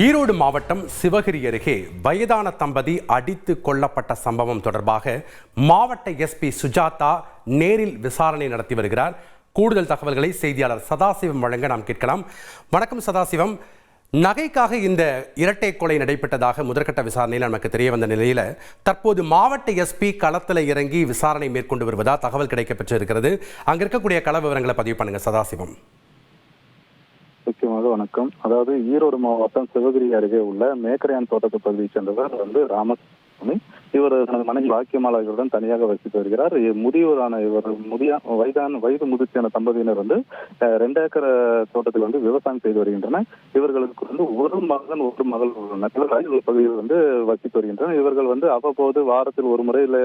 ஈரோடு மாவட்டம் சிவகிரி அருகே வயதான தம்பதி அடித்து கொல்லப்பட்ட சம்பவம் தொடர்பாக மாவட்ட எஸ்பி சுஜாதா நேரில் விசாரணை நடத்தி வருகிறார். கூடுதல் தகவல்களை செய்தியாளர் சதாசிவம் வழங்க நாம் கேட்கலாம். வணக்கம் சதாசிவம். நகைக்காக இந்த இரட்டை கொலை நடைபெற்றதாக முதற்கட்ட விசாரணையில் நமக்கு தெரிய வந்த நிலையில் தற்போது மாவட்ட எஸ்பி களத்தில் இறங்கி விசாரணை மேற்கொண்டு வருவதா தகவல் கிடைக்கப்பெற்று இருக்கிறது இருக்கக்கூடிய கள விவரங்களை பதிவு பண்ணுங்கள் சதாசிவம். முக்கியமாக வணக்கம். அதாவது ஈரோடு மாவட்டம் சிவகிரி அருகே உள்ள மேக்கரையான் தோட்டத்து பகுதியைச் சேர்ந்தவர் வந்து ராம இவர் தனது மனைவி பாக்கியமாலா தனியாக வசித்து வருகிறார். முதியோரான இவர் முதிய வயதான வயது முதிர்ச்சியான தம்பதியினர் வந்து ரெண்டு ஏக்கர் தோட்டத்தில் வந்து விவசாயம் செய்து வருகின்றனர். இவர்களுக்கு வந்து ஒரு மகன் ஒரு மகள் உள்ளனர். பகுதியில் வந்து வசித்து வருகின்றனர். இவர்கள் வந்து அவ்வப்போது வாரத்தில் ஒரு முறை இல்ல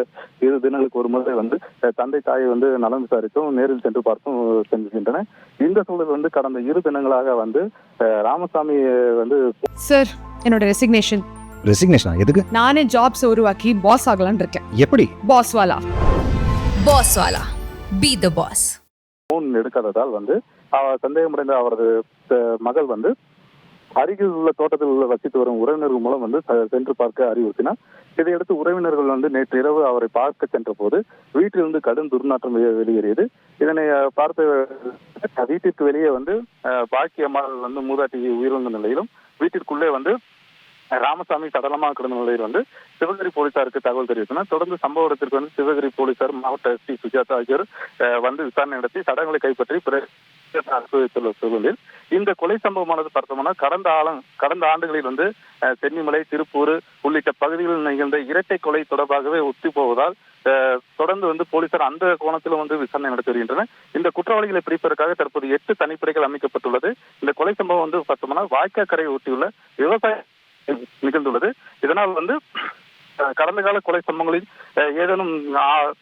இரு தினங்களுக்கு ஒரு முறை வந்து தந்தை தாயை வந்து நலம் விசாரித்தும் நேரில் சென்று பார்த்தும் செல்கின்றனர். இந்த சூழல் வந்து கடந்த இரு தினங்களாக வந்து ராமசாமி வந்து சார் என்னோட ரெசிக்னேஷன் ரெசிக்னேஷனா எதுக்கு? நானே ஜாப்ஸ் உருவாக்கி பாஸ் ஆகலாம்னு இருக்கேன். எப்படி? பாஸ் வாலா? பாஸ் வாலா. பி த பாஸ் போன் எடுக்காததால் வந்து அவர் சந்தேகமடைந்த அவரது மகள் வந்து அருகில் உள்ள தோட்டத்தில் உள்ள வசித்து வரும் உறவினர்கள் மூலம் வந்து சென்று பார்க்க அறிவுறுத்தினார். இதையடுத்து உறவினர்கள் வந்து நேற்று இரவு அவரை பார்க்க சென்ற போது வீட்டிலிருந்து கடும் துர்நாற்றம் வெளியேறியது. இதனை பார்த்த வீட்டிற்கு வெளியே வந்து பாக்கி அம்மாள் வந்து மூதாட்டி உயிரிழந்த நிலையிலும் வீட்டிற்குள்ளே வந்து ராமசாமி சடலமாக கிடந்த நிலையில் வந்து சிவகிரி போலீசாருக்கு தகவல் தெரிவித்தனர். தொடர்ந்து சம்பவ இடத்திற்கு வந்து சிவகிரி போலீசார் மாவட்ட எஸ்பி சுஜாதா ஆகியோர் வந்து விசாரணை நடத்தி சடங்களை கைப்பற்றி அனுபவித்துள்ள சூழலில் இந்த கொலை சம்பவமானது பார்த்தோம்னா கடந்த ஆலம் கடந்த ஆண்டுகளில் வந்து சென்னிமலை திருப்பூர் உள்ளிட்ட பகுதிகளில் நிகழ்ந்த இரட்டை கொலை தொடர்பாகவே ஒத்தி போவதால் தொடர்ந்து வந்து போலீசார் அந்த கோணத்திலும் வந்து விசாரணை நடத்தி வருகின்றனர். இந்த குற்றவாளிகளை பிடிப்பதற்காக தற்போது எட்டு தனிப்படைகள் அமைக்கப்பட்டுள்ளது. இந்த கொலை சம்பவம் வந்து பார்த்தோம்னா வாய்க்காக்கரையை ஒட்டியுள்ள விவசாய நிகழ்ந்துள்ளது. இதனால் வந்து கடந்த கால கொலை சம்பவங்களில் ஏதேனும்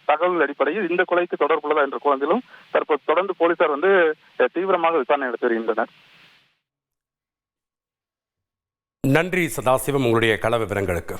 தகவல் அடிப்படையில் இந்த கொலைக்கு தொடர்புள்ளதா என்ற குழந்தையிலும் தற்போது தொடர்ந்து போலீசார் வந்து தீவிரமாக விசாரணை நடத்தி வருகின்றனர். நன்றி சதாசிவம் உங்களுடைய கள விவரங்களுக்கு.